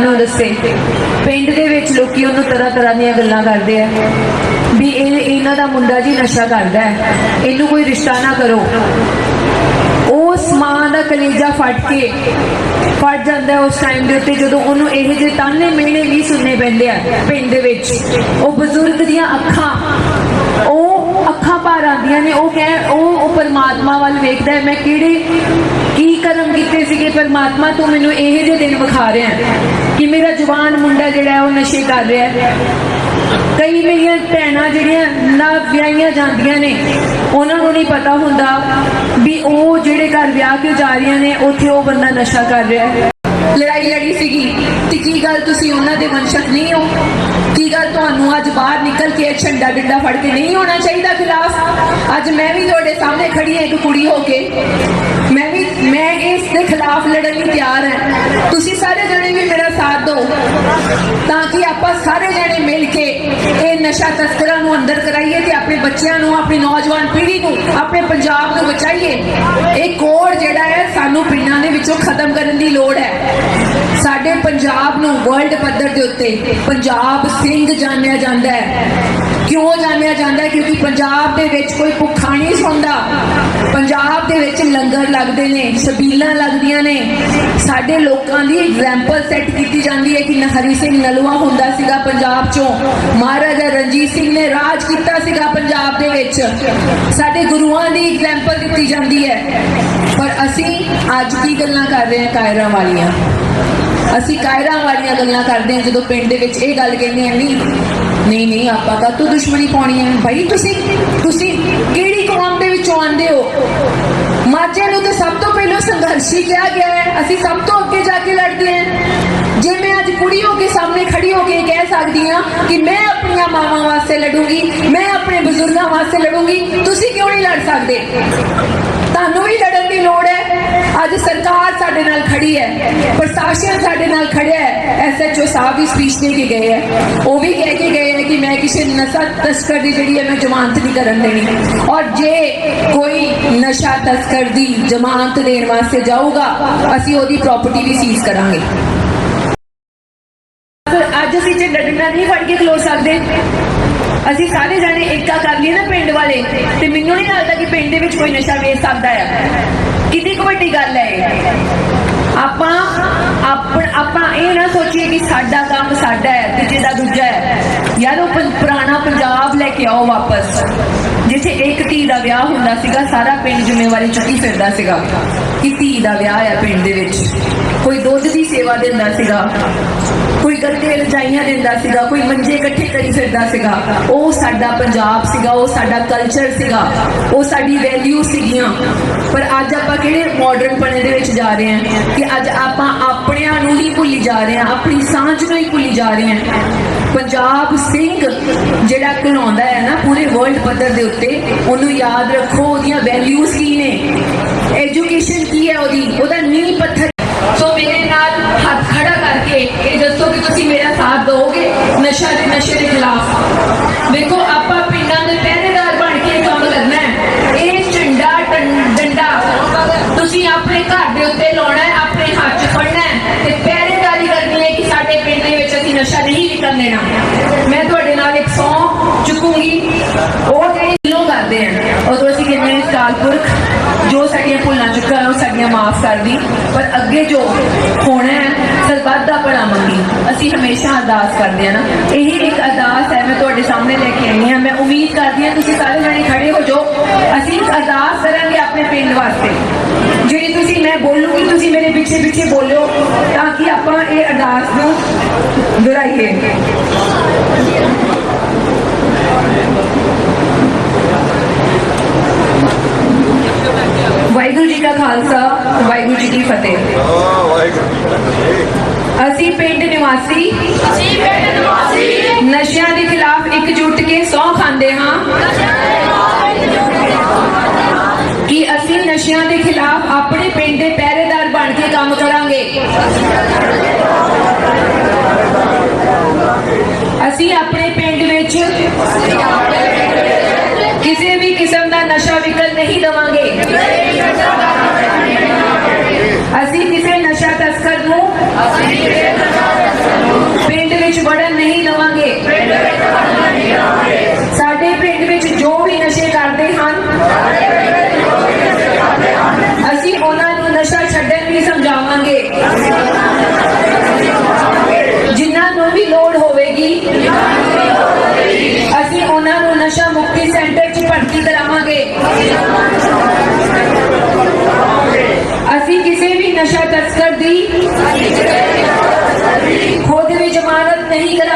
ਨੂੰ ਦੱਸੇ, ਪਿੰਡ ਦੇ ਵਿੱਚ ਲੋਕੀ ਉਹਨੂੰ ਤਰ੍ਹਾਂ ਤਰ੍ਹਾਂ ਦੀਆਂ ਗੱਲਾਂ ਕਰਦੇ ਆ, ਵੀ ਇਹ ਇਹਨਾਂ ਦਾ ਮੁੰਡਾ ਜੀ ਨਸ਼ਾ ਕਰਦਾ ਹੈ, ਇਹਨੂੰ ਕੋਈ ਰਿਸ਼ਤਾ ਨਾ ਕਰੋ। ਉਸ ਮਾਂ ਦਾ ਕਲੇਜਾ ਫਟ ਕੇ ਫਟ ਜਾਂਦਾ ਉਸ ਟਾਈਮ ਦੇ ਉੱਤੇ, ਜਦੋਂ ਉਹਨੂੰ ਇਹ ਜਿਹੇ ਤਾਨੇ ਮਿਹਣੇ ਵੀ ਸੁਣਨੇ ਪੈਂਦੇ ਆ ਪਿੰਡ ਦੇ ਵਿੱਚ। ਉਹ ਬਜ਼ੁਰਗ ਦੀਆਂ ਅੱਖਾਂ, ਉਹ ਅੱਖਾਂ ਭਰ ਆਉਂਦੀਆਂ ਨੇ, ਉਹ ਕਹਿ ਉਹ ਉਹ ਪਰਮਾਤਮਾ ਵੱਲ ਵੇਖਦਾ ਹੈ। ਮੈਂ ਕਿਹੜੇ, ਕੀ ਕਰਮ ਕੀਤੇ ਸੀਗੇ? ਪਰਮਾਤਮਾ ਤੂੰ ਮੈਨੂੰ ਇਹ ਜਿਹੇ ਦਿਨ ਵਿਖਾ ਰਿਹਾ ਕਿ ਮੇਰਾ ਜਵਾਨ ਮੁੰਡਾ ਜਿਹੜਾ ਉਹ ਨਸ਼ੇ ਕਰ ਰਿਹਾ ਹੈ। ਕਈ ਮੇਰੀਆਂ ਭੈਣਾਂ ਜਿਹੜੀਆਂ ਨਾ ਵਿਆਹੀਆਂ ਜਾਂਦੀਆਂ ਨੇ, ਉਹਨਾਂ ਨੂੰ ਨਹੀਂ ਪਤਾ ਹੁੰਦਾ ਵੀ ਉਹ ਜਿਹੜੇ ਘਰ ਵਿਆਹ ਕੇ ਜਾ ਰਹੀਆਂ ਨੇ, ਉੱਥੇ ਉਹ ਬੰਦਾ ਨਸ਼ਾ ਕਰ ਰਿਹਾ ਹੈ। ਲੜਾਈ ਲੜੀ ਸੀਗੀ ਤੇ ਕੀ ਗੱਲ ਤੁਸੀਂ ਉਹਨਾਂ ਦੇ ਵੰਸ਼ਕ ਨਹੀਂ ਹੋ? ਕੀ ਗੱਲ? ਤੁਹਾਨੂੰ ਅੱਜ ਬਾਹਰ ਨਿਕਲ ਕੇ ਇਹ ਡੰਡਾ ਫੜ ਕੇ ਨਹੀਂ ਹੋਣਾ ਚਾਹੀਦਾ ਖਿਲਾਫ ਅੱਜ ਮੈਂ ਵੀ ਤੁਹਾਡੇ ਸਾਹਮਣੇ ਖੜੀ ਹਾਂ, ਇੱਕ ਕੁੜੀ ਹੋ ਕੇ। ਮੈਂ ਵੀ ਮੈਂ ਇਸ ਦੇ ਖਿਲਾਫ ਲੜਨ ਲਈ ਤਿਆਰ ਹਾਂ। ਤੁਸੀਂ ਸਾਰੇ ਜਣੇ ਵੀ ਮੇਰਾ ਸਾਥ ਦਿਓ, ਤਾਂ ਕਿ ਆਪਾਂ ਸਾਰੇ ਜਣੇ ਮਿਲ ਕੇ ਇਹ ਨਸ਼ਾ ਤਸਕਰਾਂ ਨੂੰ ਅੰਦਰ ਕਰਾਈਏ ਤੇ ਆਪਣੇ ਬੱਚਿਆਂ ਨੂੰ, ਆਪਣੀ ਨੌਜਵਾਨ ਪੀੜ੍ਹੀ ਨੂੰ, ਆਪਣੇ ਪੰਜਾਬ ਨੂੰ ਬਚਾਈਏ। ਇਹ ਕੋਡ ਜਿਹੜਾ ਹੈ, ਸਾਨੂੰ ਪਿੰਡਾਂ ਦੇ ਵਿੱਚੋਂ ਖਤਮ ਕਰਨ ਦੀ ਲੋੜ ਹੈ। ਪੰਜਾਬ ਨੂੰ ਵਰਲਡ ਪੱਧਰ ਦੇ ਉੱਤੇ ਪੰਜਾਬ ਸਿੰਘ ਜਾਣਿਆ ਜਾਂਦਾ ਹੈ। ਕਿਉਂ ਜਾਣਿਆ ਜਾਂਦਾ ਹੈ? ਕਿਉਂਕਿ ਪੰਜਾਬ ਦੇ ਵਿੱਚ ਕੋਈ ਭੁੱਖਾ ਨਹੀਂ ਸੌਂਦਾ। ਪੰਜਾਬ ਦੇ ਵਿੱਚ ਲੰਗਰ ਲੱਗਦੇ ਨੇ, ਸ਼ਬੀਲਾਂ ਲੱਗਦੀਆਂ ਨੇ। ਸਾਡੇ ਲੋਕਾਂ ਦੀ ਐਗਜ਼ਾਮਪਲ ਸੈੱਟ ਕੀਤੀ ਜਾਂਦੀ ਹੈ ਕਿ ਹਰੀ ਸਿੰਘ ਨਲੂਆ ਹੁੰਦਾ ਸੀਗਾ ਪੰਜਾਬ ਚੋਂ। ਮਹਾਰਾਜਾ ਰਣਜੀਤ ਸਿੰਘ ਨੇ ਰਾਜ ਕੀਤਾ ਸੀਗਾ ਪੰਜਾਬ ਦੇ ਵਿੱਚ। ਸਾਡੇ ਗੁਰੂਆਂ ਦੀ ਐਗਜ਼ਾਮਪਲ ਦਿੱਤੀ ਜਾਂਦੀ ਹੈ। ਪਰ ਅਸੀਂ ਅੱਜ ਕੀ ਗੱਲਾਂ ਕਰ ਰਹੇ ਹਾਂ ਕਾਇਰਾਂ ਵਾਲੀਆਂ? ਅਸੀਂ ਕਾਇਰਾਂ ਵਾਲੀਆਂ ਗੱਲਾਂ ਕਰਦੇ ਹਾਂ, ਜਦੋਂ ਪਿੰਡ ਦੇ ਵਿੱਚ ਇਹ ਗੱਲ ਕਹਿੰਦੇ ਆ ਨਹੀਂ ਨਹੀਂ ਨਹੀਂ, ਆਪਾਂ ਕਾ ਤੂੰ ਦੁਸ਼ਮਣੀ ਪਾਉਣੀ ਹੈ? ਭਾਈ, ਤੁਸੀਂ ਤੁਸੀਂ ਕਿਹੜੀ ਕੌਮ ਦੇ ਵਿੱਚੋਂ ਆਉਂਦੇ ਹੋ? ਮਾਝੇ ਨੂੰ ਤਾਂ ਸਭ ਤੋਂ ਪਹਿਲਾਂ ਸੰਘਰਸ਼ੀ ਕਿਹਾ ਗਿਆ ਹੈ। ਅਸੀਂ ਸਭ ਤੋਂ ਅੱਗੇ ਜਾ ਕੇ ਲੜਦੇ ਹਾਂ। ਜੇ ਮੈਂ ਅੱਜ ਕੁੜੀ ਹੋ ਕੇ ਸਾਹਮਣੇ ਖੜੀ ਹੋ ਕੇ ਇਹ ਕਹਿ ਸਕਦੀ ਹਾਂ ਕਿ ਮੈਂ ਆਪਣੀਆਂ ਮਾਵਾਂ ਵਾਸਤੇ ਲੜੂੰਗੀ, ਮੈਂ ਆਪਣੇ ਬਜ਼ੁਰਗਾਂ ਵਾਸਤੇ ਲੜੂੰਗੀ, ਤੁਸੀਂ ਕਿਉਂ ਨਹੀਂ ਲੜ ਸਕਦੇ? ਤੁਹਾਨੂੰ ਵੀ ਲੜਨ ਦੀ ਲੋੜ ਹੈ। ਅੱਜ ਸਰਕਾਰ ਸਾਡੇ ਨਾਲ ਖੜੀ ਹੈ, ਪ੍ਰਸ਼ਾਸਨ ਸਾਡੇ ਨਾਲ ਖੜਿਆ ਹੈ ਐਸਐਚਓ ਸਾਹਿਬ ਵੀ ਸਪੀਚ ਦੇ ਕੇ ਗਏ ਹੈ। ਉਹ ਵੀ ਕਹਿ ਕੇ ਗਏ ਹੈ ਕਿ ਮੈਂ ਕਿਸੇ ਨਸ਼ਾ ਤਸਕਰ ਦੀ ਜਿਹੜੀ ਹੈ, ਮੈਂ ਜ਼ਮਾਨਤ ਨਹੀਂ ਕਰਨ ਦੇਣੀ। ਔਰ ਜੇ ਕੋਈ ਨਸ਼ਾ ਤਸਕਰ ਦੀ ਜ਼ਮਾਨਤ ਦੇਣ ਵਾਸਤੇ ਜਾਊਗਾ, ਅਸੀਂ ਉਹਦੀ ਪ੍ਰਾਪਰਟੀ ਵੀ ਸੀਜ਼ ਕਰਾਂਗੇ। ਅੱਜ ਅਸੀਂ ਜੇ ਡੰਡਾ ਨਹੀਂ ਫੜ ਕੇ ਖਲੋ ਸਕਦੇ, ਅਸੀਂ ਸਾਰੇ ਜਾਣੇ ਏਕਾ ਕਰ ਲਈਏ ਨਾ ਪਿੰਡ ਵਾਲੇ, ਤੇ ਮੈਨੂੰ ਨਹੀਂ ਲੱਗਦਾ ਕਿ ਪਿੰਡ ਦੇ ਵਿੱਚ ਕੋਈ ਨਸ਼ਾ ਵੇਚ ਸਕਦਾ ਹੈ ਕਿੰਨੀ ਕੁ ਵੱਡੀ ਗੱਲ ਹੈ ਇਹ। ਆਪਾਂ ਆਪਾਂ ਇਹ ਨਾ ਸੋਚੀਏ ਕਿ ਸਾਡਾ ਕੰਮ ਸਾਡਾ ਹੈ ਦੂਜੇ ਦਾ ਦੂਜਾ ਹੈ ਯਾਰ, ਉਹ ਪੁਰਾਣਾ ਪੰਜਾਬ ਲੈ ਕੇ ਆਓ ਵਾਪਸ, ਜਿੱਥੇ ਧੀ ਦਾ ਵਿਆਹ ਹੁੰਦਾ ਸੀਗਾ, ਸਾਰਾ ਪਿੰਡ ਜ਼ਿੰਮੇਵਾਰੀ ਚੁੱਕੀ ਫਿਰਦਾ ਸੀਗਾ ਕਿ ਧੀ ਦਾ ਵਿਆਹ ਹੈ ਪਿੰਡ ਦੇ ਵਿੱਚ। ਕੋਈ ਦੁੱਧ ਦੀ ਸੇਵਾ ਦਿੰਦਾ ਸੀਗਾ, ਕੋਈ ਗੱਦੇ ਰਜਾਈਆਂ ਦਿੰਦਾ ਸੀਗਾ, ਕੋਈ ਮੰਜੇ ਇਕੱਠੇ ਕਰੀ ਫਿਰਦਾ ਸੀਗਾ। ਉਹ ਸਾਡਾ ਪੰਜਾਬ ਸੀਗਾ, ਉਹ ਸਾਡਾ ਕਲਚਰ ਸੀਗਾ, ਉਹ ਸਾਡੀ ਵੈਲਿਊ ਸੀਗੀਆਂ। ਪਰ ਅੱਜ ਆਪਾਂ ਕਿਹੜੇ ਮਾਡਰਨ ਪਣੇ ਦੇ ਵਿੱਚ ਜਾ ਰਹੇ ਹਾਂ ਕਿ ਅੱਜ ਆਪਾਂ ਭੁੱਲੀ ਜਾ ਰਹੇ ਹਾਂ, ਆਪਣੀ ਸਾਂਝ ਨੂੰ ਹੀ ਭੁੱਲੀ ਜਾ ਰਹੇ ਹਾਂ। ਪੰਜਾਬ ਸਿੰਘ ਜਿਹੜਾ ਘਲਾਉਂਦਾ ਹੈ ਨਾ, ਪੂਰੇ ਵਰਲਡ ਪੱਧਰ ਦੇ ਉੱਤੇ, ਉਹਨੂੰ ਯਾਦ ਰੱਖੋ, ਉਹਦੀਆਂ ਵੈਲਿਊਜ਼ ਕੀ ਨੇ? ਐਜੂਕੇਸ਼ਨ ਕੀ ਹੈ ਉਹਦੀ? ਉਹਦਾ ਨੀਂਹ ਪੱਥਰ। ਸੋ ਮੇਰੇ ਨਾਲ ਹੱਥ ਖੜਾ ਕਰਕੇ, ਇਹ ਦੱਸੋ ਕਿ ਤੁਸੀਂ ਮੇਰਾ ਸਾਥ ਦਿਓਗੇ ਨਸ਼ਾ ਦੇ ਨਸ਼ੇ ਦੇ ਖਿਲਾਫ ਵੇਖੋ ਆਪਾਂ ਪਿੰਡਾਂ ਦੇ ਪਹਿਰੇਦਾਰ ਬਣ ਕੇ ਕੰਮ ਕਰਨਾ ਹੈ ਇਹ ਝੰਡਾ ਟੰ- ਡੰਡਾ ਤੁਸੀਂ ਆਪਣੇ ਘਰ ਦੇ ਉੱਤੇ ਲਾਉਣਾ ਹੈ ਆਪਣੇ ਹੱਥ 'ਚ ਫੜਨਾ ਹੈ ਤੇ ਪਹਿਰੇਦਾਰੀ ਕਰਨੀ ਹੈ ਕਿ ਸਾਡੇ ਪਿੰਡ ਦੇ ਵਿੱਚ ਅਸੀਂ ਨਸ਼ਾ ਨਹੀਂ ਵਿਕਣ ਦੇਣਾ ਮੈਂ ਤੁਹਾਡੇ ਨਾਲ ਇੱਕ ਸੌ ਚੁੱਕੂਗੀ। ਉਹ ਜਿਹੜੀ ਦਿਲੋਂ ਕਰਦੇ ਆ। ਉਦੋਂ ਅਸੀਂ ਕਹਿੰਦੇ ਹਾਂ ਕਾਲ ਪੁਰਖ, ਜੋ ਸਾਡੀਆਂ ਭੁੱਲਾਂ ਚੁੱਕਾਂ ਉਹ ਸਾਡੀਆਂ ਮਾਫ ਕਰਦੀ ਪਰ ਅੱਗੇ ਜੋ ਹੋਣਾ ਹੈ ਸਰਬੱਤ ਦਾ ਭਲਾ ਮੰਗੀ। ਅਸੀਂ ਹਮੇਸ਼ਾ ਅਰਦਾਸ ਕਰਦੇ ਆ ਨਾ। ਇਹੀ ਇੱਕ ਅਰਦਾਸ ਹੈ, ਮੈਂ ਤੁਹਾਡੇ ਸਾਹਮਣੇ ਲੈ ਕੇ ਆਈ ਹਾਂ। ਮੈਂ ਉਮੀਦ ਕਰਦੀ ਹਾਂ ਤੁਸੀਂ ਸਾਰੇ ਜਣੇ ਖੜੇ ਹੋ ਜਾਓ। ਅਸੀਂ ਅਰਦਾਸ ਕਰਾਂਗੇ ਆਪਣੇ ਪਿੰਡ ਵਾਸਤੇ। ਮੈਂ ਬੋਲੂਗੀ ਤੁਸੀਂ ਮੇਰੇ ਪਿੱਛੇ ਪਿੱਛੇ ਬੋਲਿਓ ਤਾਂ ਕਿ ਆਪਾਂ ਇਹ ਅਰਦਾਸ ਨੂੰ ਦੁਹਰਾਈਏ ਵਾਹਿਗੁਰੂ ਜੀ ਕਾ ਖਾਲਸਾ ਵਾਹਿਗੁਰੂ ਜੀ ਕੀ ਫਤਿਹ ਅਸੀਂ ਪਿੰਡ ਨਿਵਾਸੀ ਅਸੀਂ ਪਿੰਡ ਨਿਵਾਸੀ ਰਹੇ ਹਨ ਅਸੀਂ ਉਹਨਾਂ ਨੂੰ ਨਸ਼ਾ ਛੱਡਣ ਲਈ ਸਮਝਾਵਾਂਗੇ ਜਿਨ੍ਹਾਂ ਨੂੰ ਵੀ ਲੋੜ ਹੋਵੇਗੀ ਅਸੀਂ ਉਹਨਾਂ ਨੂੰ ਨਸ਼ਾ ਮੁਕਤੀ ਸੈਂਟਰ 'ਚ ਭਰਤੀ ਕਰਾਵਾਂਗੇ ਅਸੀਂ ਕਿਸੇ ਵੀ ਨਸ਼ਾ ਤਸਕਰ ਦੀ ਖੁਦ ਵੀ ਜ਼ਮਾਨਤ ਨਹੀਂ ਕਰਾਂਗੇ